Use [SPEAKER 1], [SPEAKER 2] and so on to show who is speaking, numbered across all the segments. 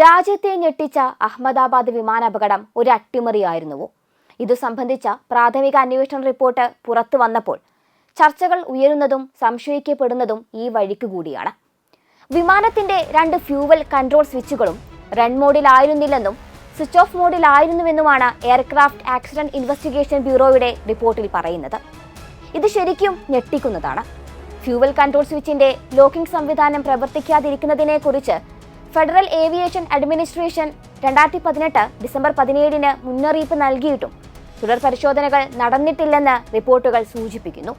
[SPEAKER 1] രാജ്യത്തെ ഞെട്ടിച്ച അഹമ്മദാബാദ് വിമാനാപകടം ഒരു അട്ടിമറിയായിരുന്നുവോ ഇതു സംബന്ധിച്ച പ്രാഥമിക അന്വേഷണ റിപ്പോർട്ട് പുറത്തു വന്നപ്പോൾ ചർച്ചകൾ ഉയരുന്നതും സംശയിക്കപ്പെടുന്നതും ഈ വഴിക്ക് കൂടിയാണ്. വിമാനത്തിന്റെ രണ്ട് ഫ്യൂവൽ കൺട്രോൾ സ്വിച്ചുകളും റൺ മോഡിലായിരുന്നില്ലെന്നും സ്വിച്ച് ഓഫ് മോഡിലായിരുന്നുവെന്നുമാണ് എയർക്രാഫ്റ്റ് ആക്സിഡന്റ് ഇൻവെസ്റ്റിഗേഷൻ ബ്യൂറോയുടെ റിപ്പോർട്ടിൽ പറയുന്നത്. ഇത് ശരിക്കും ഞെട്ടിക്കുന്നതാണ്. ഫ്യൂവൽ കൺട്രോൾ സ്വിച്ചിന്റെ ലോക്കിംഗ് സംവിധാനം പ്രവർത്തിക്കാതിരിക്കുന്നതിനെ കുറിച്ച് ഫെഡറൽ ഏവിയേഷൻ അഡ്മിനിസ്ട്രേഷൻ രണ്ടായിരത്തി പതിനെട്ട് ഡിസംബർ പതിനേഴിന് മുന്നറിയിപ്പ് നൽകിയിട്ടും തുടർ പരിശോധനകൾ നടന്നിട്ടില്ലെന്ന് റിപ്പോർട്ടുകൾ സൂചിപ്പിക്കുന്നു.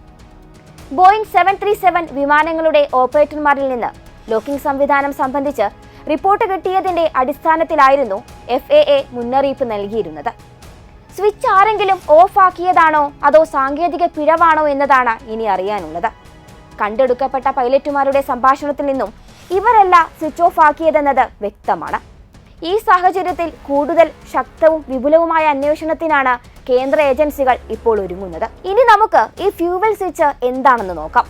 [SPEAKER 1] ബോയിങ് സെവൻ ത്രീ സെവൻ വിമാനങ്ങളുടെ ഓപ്പറേറ്റർമാരിൽ നിന്ന് ലോക്കിംഗ് സംവിധാനം സംബന്ധിച്ച് റിപ്പോർട്ട് കിട്ടിയതിന്റെ അടിസ്ഥാനത്തിലായിരുന്നു എഫ് എ എ മുന്നറിയിപ്പ് നൽകിയിരുന്നത്. സ്വിച്ച് ആരെങ്കിലും ഓഫ് ആക്കിയതാണോ അതോ സാങ്കേതിക പിഴവാണോ എന്നതാണ് ഇനി അറിയാനുള്ളത്. കണ്ടെടുക്കപ്പെട്ട പൈലറ്റുമാരുടെ സംഭാഷണത്തിൽ നിന്നും ഇവരല്ല സ്വിച്ച് ഓഫ് ആക്കിയതെന്നത് വ്യക്തമാണ്. ഈ സാഹചര്യത്തിൽ കൂടുതൽ ശക്തവും വിപുലവുമായ അന്വേഷണത്തിനാണ് കേന്ദ്ര ഏജൻസികൾ ഇപ്പോൾ ഒരുങ്ങുന്നത്. ഇനി നമുക്ക് ഈ ഫ്യൂവൽ സ്വിച്ച് എന്താണെന്ന് നോക്കാം.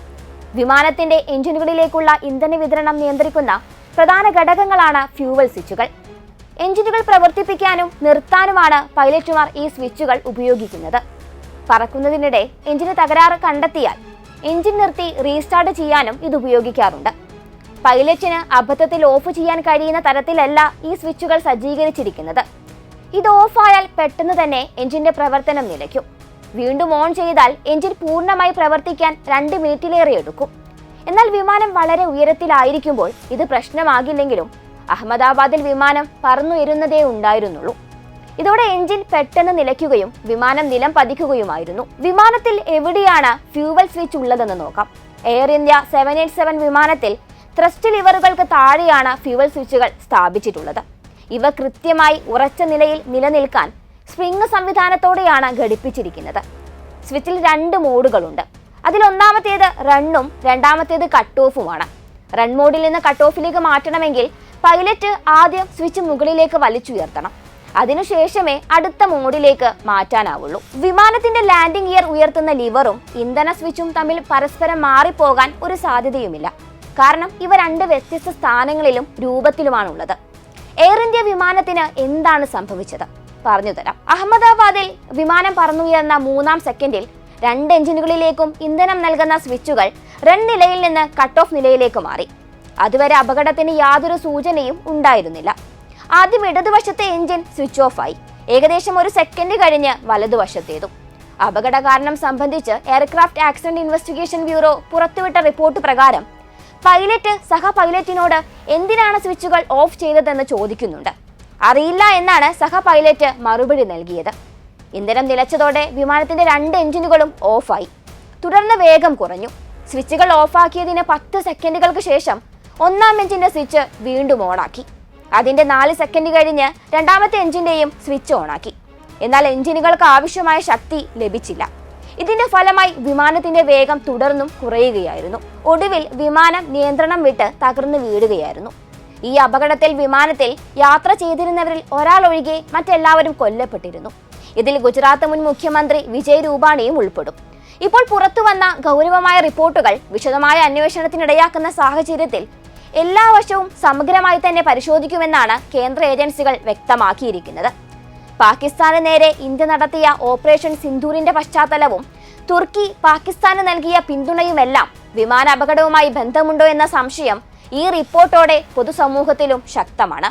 [SPEAKER 1] വിമാനത്തിന്റെ എഞ്ചിനുകളിലേക്കുള്ള ഇന്ധന വിതരണം നിയന്ത്രിക്കുന്ന പ്രധാന ഘടകങ്ങളാണ് ഫ്യൂവൽ സ്വിച്ചുകൾ. എഞ്ചിനുകൾ പ്രവർത്തിപ്പിക്കാനും നിർത്താനുമാണ് പൈലറ്റുമാർ ഈ സ്വിച്ചുകൾ ഉപയോഗിക്കുന്നത്. പറക്കുന്നതിനിടെ എഞ്ചിന് തകരാറ് കണ്ടെത്തിയാൽ എഞ്ചിൻ നിർത്തി റീസ്റ്റാർട്ട് ചെയ്യാനും ഇത് ഉപയോഗിക്കാറുണ്ട്. പൈലറ്റിന് അബദ്ധത്തിൽ ഓഫ് ചെയ്യാൻ കഴിയുന്ന തരത്തിലല്ല ഈ സ്വിച്ചുകൾ സജ്ജീകരിച്ചിരിക്കുന്നത്. ഇത് ഓഫായാൽ പെട്ടെന്ന് തന്നെ എഞ്ചിന്റെ പ്രവർത്തനം നിലയ്ക്കും. വീണ്ടും ഓൺ ചെയ്താൽ എഞ്ചിൻ പൂർണമായി പ്രവർത്തിക്കാൻ രണ്ട് മിനിറ്റിലേറെ എടുക്കും. എന്നാൽ വിമാനം വളരെ ഉയരത്തിലായിരിക്കുമ്പോൾ ഇത് പ്രശ്നമാകില്ലെങ്കിലും അഹമ്മദാബാദിൽ വിമാനം പറന്നുയരുന്നതേ ഉണ്ടായിരുന്നുള്ളൂ. ഇതോടെ എഞ്ചിൻ പെട്ടെന്ന് നിലയ്ക്കുകയും വിമാനം നിലം പതിക്കുകയുമായിരുന്നു. വിമാനത്തിൽ എവിടെയാണ് ഫ്യൂവൽ സ്വിച്ച് ഉള്ളതെന്ന് നോക്കാം. Air India seven eight seven വിമാനത്തിൽ ത്രസ്റ്റ് ലിവറുകൾക്ക് താഴെയാണ് ഫ്യൂവൽ സ്വിച്ചുകൾ സ്ഥാപിച്ചിട്ടുള്ളത്. ഇവ കൃത്യമായി ഉറച്ച നിലയിൽ നിലനിൽക്കാൻ സ്പ്രിംഗ് സംവിധാനത്തോടെയാണ് ഘടിപ്പിച്ചിരിക്കുന്നത്. സ്വിച്ചിൽ രണ്ട് മോഡുകളുണ്ട്. അതിൽ ഒന്നാമത്തേത് റണ്ണും രണ്ടാമത്തേത് കട്ട് ഓഫുമാണ് റൺ മോഡിൽ നിന്ന് കട്ട് ഓഫിലേക്ക് മാറ്റണമെങ്കിൽ പൈലറ്റ് ആദ്യം സ്വിച്ച് മുകളിലേക്ക് വലിച്ചുയർത്തണം. അതിനുശേഷമേ അടുത്ത മോഡിലേക്ക് മാറ്റാനാവുള്ളൂ. വിമാനത്തിന്റെ ലാൻഡിംഗ് ഇയർ ഉയർത്തുന്ന ലിവറും ഇന്ധന സ്വിച്ചും തമ്മിൽ പരസ്പരം മാറിപ്പോകാൻ ഒരു സാധ്യതയുമില്ല. കാരണം ഇവ രണ്ട് വ്യത്യസ്ത സ്ഥാനങ്ങളിലും രൂപത്തിലുമാണുള്ളത്. എയർ ഇന്ത്യ വിമാനത്തിന് എന്താണ് സംഭവിച്ചത്? പറഞ്ഞു തരാം. അഹമ്മദാബാദിൽ വിമാനം പറന്നുയർന്ന മൂന്നാം സെക്കൻഡിൽ രണ്ട് എഞ്ചിനുകളിലേക്കും ഇന്ധനം നൽകുന്ന സ്വിച്ചുകൾ റൺ നിലയിൽ നിന്ന് കട്ട് ഓഫ് നിലയിലേക്ക് മാറി. അതുവരെ അപകടത്തിന് യാതൊരു സൂചനയും ഉണ്ടായിരുന്നില്ല. ആദ്യം ഇടതുവശത്തെ എഞ്ചിൻ സ്വിച്ച് ഓഫ് ആയി. ഏകദേശം ഒരു സെക്കൻഡ് കഴിഞ്ഞ് വലതുവശത്തേതും. അപകട കാരണം സംബന്ധിച്ച് എയർക്രാഫ്റ്റ് ആക്സിഡന്റ് ഇൻവെസ്റ്റിഗേഷൻ ബ്യൂറോ പുറത്തുവിട്ട റിപ്പോർട്ട് പ്രകാരം പൈലറ്റ് സഹ പൈലറ്റിനോട് എന്തിനാണ് സ്വിച്ചുകൾ ഓഫ് ചെയ്തതെന്ന് ചോദിക്കുന്നുണ്ട്. അറിയില്ല എന്നാണ് സഹ പൈലറ്റ് മറുപടി നൽകിയത്. ഇന്ധനം നിലച്ചതോടെ വിമാനത്തിന്റെ രണ്ട് എഞ്ചിനുകളും ഓഫായി. തുടർന്ന് വേഗം കുറഞ്ഞു. സ്വിച്ചുകൾ ഓഫാക്കിയതിന് പത്ത് സെക്കൻഡുകൾക്ക് ശേഷം ഒന്നാം എഞ്ചിന്റെ സ്വിച്ച് വീണ്ടും ഓണാക്കി. അതിന്റെ നാല് സെക്കൻഡ് കഴിഞ്ഞ് രണ്ടാമത്തെ എഞ്ചിന്റെയും സ്വിച്ച് ഓണാക്കി. എന്നാൽ എഞ്ചിനുകൾക്ക് ആവശ്യമായ ശക്തി ലഭിച്ചില്ല. ഇതിന്റെ ഫലമായി വിമാനത്തിന്റെ വേഗം തുടർന്നും കുറയുകയായിരുന്നു. ഒടുവിൽ വിമാനം നിയന്ത്രണം വിട്ട് തകർന്നു വീഴുകയായിരുന്നു. ഈ അപകടത്തിൽ വിമാനത്തിൽ യാത്ര ചെയ്തിരുന്നവരിൽ ഒരാൾ ഒഴികെ മറ്റെല്ലാവരും കൊല്ലപ്പെട്ടിരുന്നു. ഇതിൽ ഗുജറാത്ത് മുൻ മുഖ്യമന്ത്രി വിജയ് രൂപാണിയും ഉൾപ്പെടും. ഇപ്പോൾ പുറത്തു വന്ന ഗൗരവമായ റിപ്പോർട്ടുകൾ വിശദമായ അന്വേഷണത്തിനിടയാക്കുന്ന സാഹചര്യത്തിൽ എല്ലാ വശവും സമഗ്രമായി തന്നെ പരിശോധിക്കുമെന്നാണ് കേന്ദ്ര ഏജൻസികൾ വ്യക്തമാക്കിയിരിക്കുന്നത്. പാകിസ്ഥാന് നേരെ ഇന്ത്യ നടത്തിയ ഓപ്പറേഷൻ സിന്ധൂരിന്റെ പശ്ചാത്തലവും തുർക്കി പാകിസ്ഥാന് നൽകിയ പിന്തുണയുമെല്ലാം വിമാന അപകടവുമായി ബന്ധമുണ്ടോ എന്ന സംശയം ഈ റിപ്പോർട്ടോടെ പൊതുസമൂഹത്തിലും ശക്തമാണ്.